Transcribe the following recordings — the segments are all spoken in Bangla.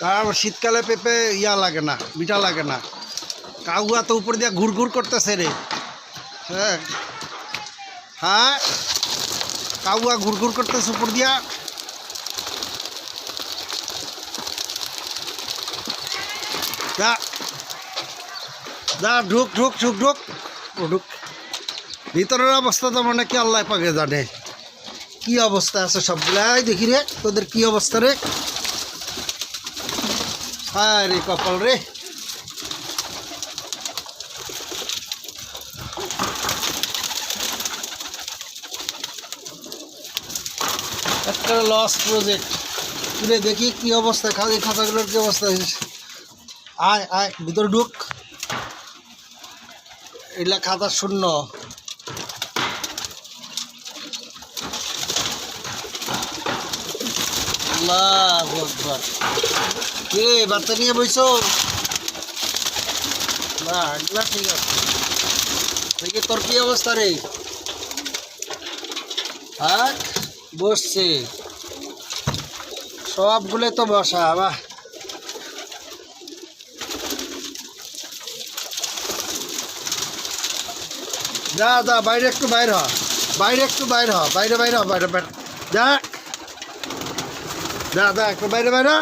কারণ শীতকালে পেঁপে ইয়া লাগে না, মিঠা লাগে না। কাউয়া তো উপর দিয়ে ঘুর ঘুর করতেছে রে। হ্যাঁ। হ্যাঁ। কাউয়া ঘুর ঘুর করতেছে উপর দিয়া। যা। যা, ঢুক ঢুক ঢুক ঢুক। ও, ঢুক। ভিতরের অবস্থা তো মনে কি আল্লাহ পাকে জানে। কি অবস্থা আছে সবগুলাই দেখি রে, তোদের কি অবস্থা রে? হায় রে কপাল রে। একটা লস প্রজেক্ট তুলে দেখি কি অবস্থা, খালি খাতাগুলোর কি অবস্থা আয় আয়, ভিতরে ঢুক। এগুলা খাতা শূন্য। আল্লাহু আকবার। কে, বার্তা নিয়ে বইছো? না ঠিক আছে। দেখি তোর কি অবস্থা রে? আর বসছে। সবগুলো তো বসা, বাহ। যা যা, বাইরে একটু বাইরে হ। বাইরে একটু বাইরে হ। বাইরে বাইরে হ, বাইরে যা যা যা একটু বাইরে বাইরে।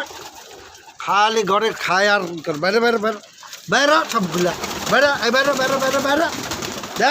খালি ঘরে খায় আর। বাইরে বাইরে বাইরে বাইরা সবগুলা। বাইরা বাইরে বাইরে বাইরে বাইরা যা